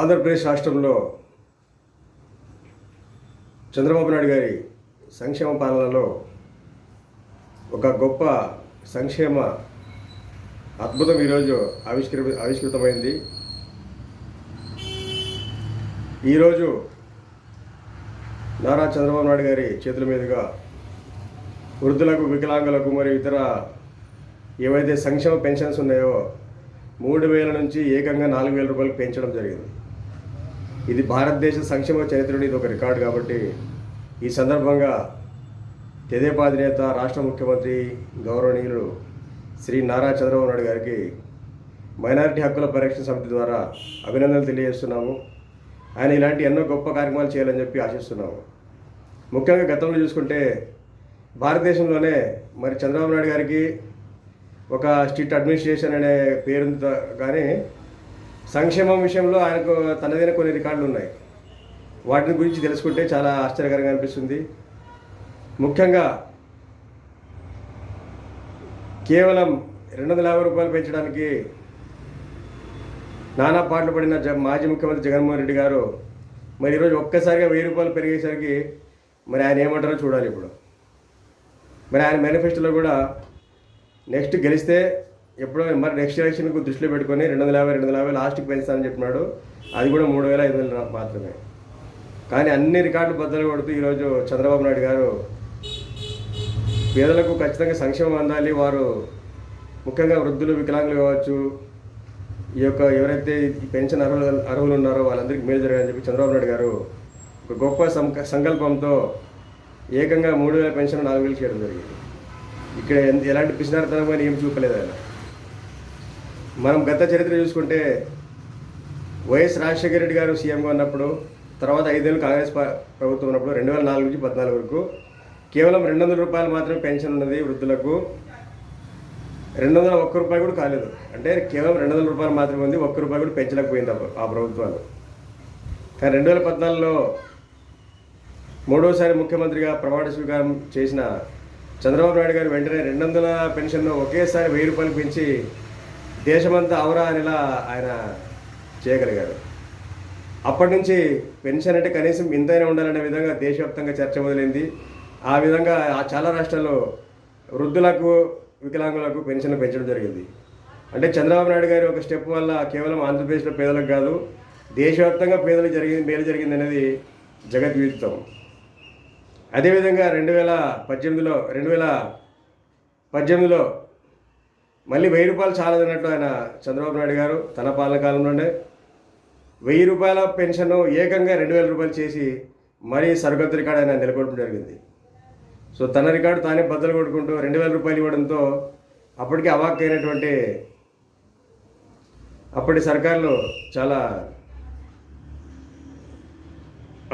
ఆంధ్రప్రదేశ్ రాష్ట్రంలో చంద్రబాబు నాయుడు గారి సంక్షేమ పాలనలో ఒక గొప్ప సంక్షేమ అద్భుతం ఈరోజు ఆవిష్కృ ఆవిష్కృతమైంది. ఈరోజు నారా చంద్రబాబు నాయుడు గారి చేతుల మీదుగా వృద్ధులకు వికలాంగులకు మరియు ఇతర ఏవైతే సంక్షేమ పెన్షన్స్ ఉన్నాయో మూడు వేల నుంచి ఏకంగా నాలుగు వేల రూపాయలు పెంచడం జరిగింది. ఇది భారతదేశ సంక్షేమ చరిత్రలో ఇది ఒక రికార్డు కాబట్టి ఈ సందర్భంగా తెదేపా అధినేత రాష్ట్ర ముఖ్యమంత్రి గౌరవనీయులు శ్రీ నారా చంద్రబాబు నాయుడు గారికి మైనారిటీ హక్కుల పరిరక్షణ సమితి ద్వారా అభినందనలు తెలియజేస్తున్నాము. ఆయన ఇలాంటి ఎన్నో గొప్ప కార్యక్రమాలు చేయాలని చెప్పి ఆశిస్తున్నాము. ముఖ్యంగా గతంలో చూసుకుంటే భారతదేశంలోనే మరి చంద్రబాబు నాయుడు గారికి ఒక స్ట్రిక్ట్ అడ్మినిస్ట్రేషన్ అనే పేరుతో కానీ సంక్షేమం విషయంలో ఆయనకు తనదైన కొన్ని రికార్డులు ఉన్నాయి. వాటిని గురించి తెలుసుకుంటే చాలా ఆశ్చర్యకరంగా అనిపిస్తుంది. ముఖ్యంగా కేవలం రెండు వందల యాభై రూపాయలు పెంచడానికి నానా పాటలు పడిన జ మాజీ ముఖ్యమంత్రి జగన్మోహన్ రెడ్డి గారు మరి ఈరోజు ఒక్కసారిగా వెయ్యి రూపాయలు పెరిగేసరికి మరి ఆయన ఏమంటారో చూడాలి ఇప్పుడు. మరి ఆయన మేనిఫెస్టోలో కూడా నెక్స్ట్ గెలిస్తే ఎప్పుడో మరి నెక్స్ట్ ఎలక్షన్కు దృష్టిలో పెట్టుకొని రెండు వందల యాభై రెండు వందల యాభై లాస్ట్కి పెంచుతానని చెప్పినాడు. అది కూడా మూడు వేల ఐదు వేలు మాత్రమే. కానీ అన్ని రికార్డులు బద్దలు కొడుతూ ఈరోజు చంద్రబాబు నాయుడు గారు పేదలకు ఖచ్చితంగా సంక్షేమం అందాలి. వారు ముఖ్యంగా వృద్ధులు వికలాంగులు కావచ్చు ఈ యొక్క ఎవరైతే పెన్షన్ అర్హులు అర్హులు ఉన్నారో వాళ్ళందరికీ మేలు జరగాలని చెప్పి చంద్రబాబు నాయుడు గారు ఒక గొప్ప సంకల్పంతో ఏకంగా మూడు వేల పెన్షన్ నాలుగు వేలు చేయడం జరిగింది. ఇక్కడ ఎలాంటి పిసినారతనం కానీ ఏం చూపలేదు ఆయన. మనం గత చరిత్ర చూసుకుంటే వైఎస్ రాజశేఖర రెడ్డి గారు సీఎంగా ఉన్నప్పుడు తర్వాత ఐదేళ్ళు కాంగ్రెస్ ప్రభుత్వం ఉన్నప్పుడు రెండు వేల నాలుగు నుంచి పద్నాలుగు వరకు కేవలం రెండు వందల రూపాయలు మాత్రమే పెన్షన్ ఉన్నది వృద్ధులకు. రెండు వందల ఒక్క రూపాయి కూడా కాలేదు. అంటే కేవలం రెండు వందల రూపాయలు మాత్రమే ఉంది ఒక్క రూపాయి కూడా పెంచలేకపోయింది ఆ ప్రభుత్వాలు. కానీ రెండు వేల పద్నాలుగులో మూడోసారి ముఖ్యమంత్రిగా ప్రమాణ స్వీకారం చేసిన చంద్రబాబు నాయుడు గారు వెంటనే రెండు వందల పెన్షన్ను ఒకేసారి వెయ్యి రూపాయలు పెంచి దేశమంతా అవరా అనేలా ఆయన చేయగలిగారు. అప్పటి నుంచి పెన్షన్ అంటే కనీసం ఇంతైనా ఉండాలనే విధంగా దేశవ్యాప్తంగా చర్చ మొదలైంది. ఆ విధంగా ఆ చాలా రాష్ట్రాల్లో వృద్ధులకు వికలాంగులకు పెన్షన్లు పెంచడం జరిగింది. అంటే చంద్రబాబు నాయుడు గారి ఒక స్టెప్ వల్ల కేవలం ఆంధ్రప్రదేశ్లో పేదలకు కాదు దేశవ్యాప్తంగా పేదలకు జరిగింది మేలు జరిగింది అనేది జగద్విదితం అదేవిధంగా రెండు వేల పద్దెనిమిదిలో రెండు వేల పద్దెనిమిదిలో మళ్ళీ వెయ్యి రూపాయలు చాలదన్నట్టు ఆయన చంద్రబాబు నాయుడు గారు తన పాలన కాలంలోనే వెయ్యి రూపాయల పెన్షన్ ఏకంగా రెండు వేల రూపాయలు చేసి మరీ సరికొత్త రికార్డు ఆయన నెలకొల్పడం జరిగింది. సో తన రికార్డు తానే బద్దలు కొట్టుకుంటూ రెండు వేల రూపాయలు ఇవ్వడంతో అప్పటికి అవాక్కైనటువంటి అప్పటి సర్కార్లు చాలా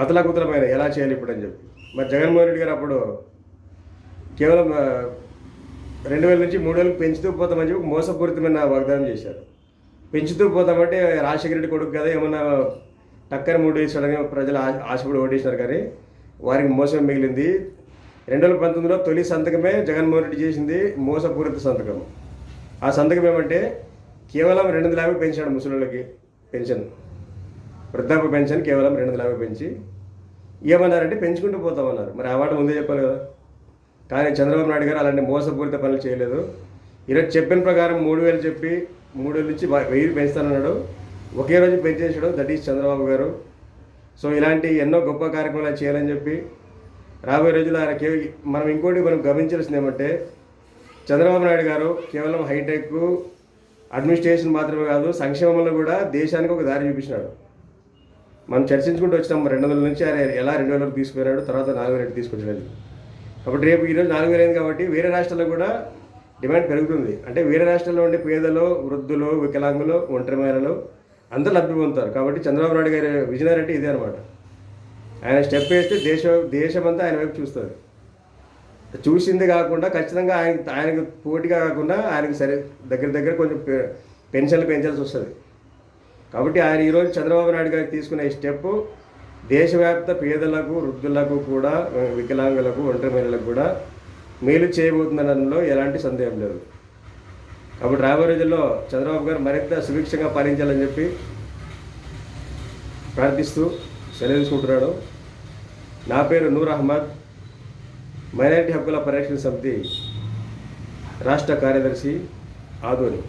అతలాకుతలమైన ఎలా చేయాలి ఇప్పుడు అని చెప్పి. మరి జగన్మోహన్ రెడ్డి గారు అప్పుడు కేవలం రెండు వేల నుంచి మూడు వేలకు పెంచుతూ పోతామని చెప్పి మోసపూరితమైన వాగ్దానం చేశారు. పెంచుతూ పోతామంటే రాజశేఖర రెడ్డి కొడుకు కదా ఏమన్నా టక్కర్ మూడు వేసాడని ప్రజలు ఆశపడి ఓటేసినారు కానీ వారికి మోసం మిగిలింది. రెండు వేల పంతొమ్మిదిలో తొలి సంతకమే జగన్మోహన్ రెడ్డి చేసింది మోసపూరిత సంతకం. ఆ సంతకం ఏమంటే కేవలం రెండు వందల యాభై పెంచాడు ముసలిళ్ళకి పెన్షన్. వృద్ధాప్య పెన్షన్ కేవలం రెండు వందల యాభై పెంచి ఏమన్నారంటే పెంచుకుంటూ పోతామన్నారు. మరి ఆ మాట ముందే చెప్పాలి కదా. కానీ చంద్రబాబు నాయుడు గారు అలాంటి మోసపూరిత పనులు చేయలేదు. ఈరోజు చెప్పిన ప్రకారం మూడు వేలు చెప్పి మూడు వేలు నుంచి వెయ్యి పెంచుతానన్నాడు. ఒకే రోజు పెంచేసాడు దట్ ఈస్ చంద్రబాబు గారు. సో ఇలాంటి ఎన్నో గొప్ప కార్యక్రమాలు చేయాలని చెప్పి రాబోయే రోజుల్లో ఆయన మనం ఇంకోటి మనం గమనించాల్సింది ఏమంటే చంద్రబాబు నాయుడు గారు కేవలం హైటెక్ అడ్మినిస్ట్రేషన్ మాత్రమే కాదు సంక్షేమంలో కూడా దేశానికి ఒక దారి చూపించినాడు. మనం చర్చించుకుంటూ వచ్చినాం. రెండు వందల నుంచి ఆయన ఎలా రెండు వేల తీసుకున్నాడు తర్వాత నాలుగు వేల తీసుకొచ్చినాడు కాబట్టి రేపు ఈరోజు నాలుగు వేలు అయింది కాబట్టి వేరే రాష్ట్రాల్లో కూడా డిమాండ్ పెరుగుతుంది. అంటే వేరే రాష్ట్రాల్లో ఉండే పేదలు వృద్ధులు వికలాంగులు ఒంటరి మహిళలు అందరూ లబ్ధి పొందుతారు. కాబట్టి చంద్రబాబు నాయుడు గారి విజయనారెడ్డి ఇదే అనమాట ఆయన స్టెప్ వేస్తే దేశ దేశమంతా ఆయన వైపు చూస్తుంది చూసింది కాకుండా ఖచ్చితంగా ఆయన ఆయనకు పోటీగా కాకుండా ఆయనకు సరే దగ్గర దగ్గర కొంచెం పె- పెన్షన్లు పెంచాల్సి వస్తుంది. కాబట్టి ఆయన ఈరోజు చంద్రబాబు నాయుడు గారికి తీసుకునే ఈ స్టెప్ దేశవ్యాప్త పేదలకు వృద్ధులకు కూడా వికలాంగులకు ఒంటరి మహిళలకు కూడా మేలు చేయబోతుందనడంలో ఎలాంటి సందేహం లేదు. కాబట్టి రాబోయే రోజుల్లో చంద్రబాబు గారు మరింత సుభిక్షంగా పాలించాలని చెప్పి ప్రార్థిస్తూ సెలవు తీసుకుంటున్నాను నా పేరు నూర్ అహ్మద్. మైనారిటీ హక్కుల పరిరక్షణ సమితి రాష్ట్ర కార్యదర్శి ఆధోని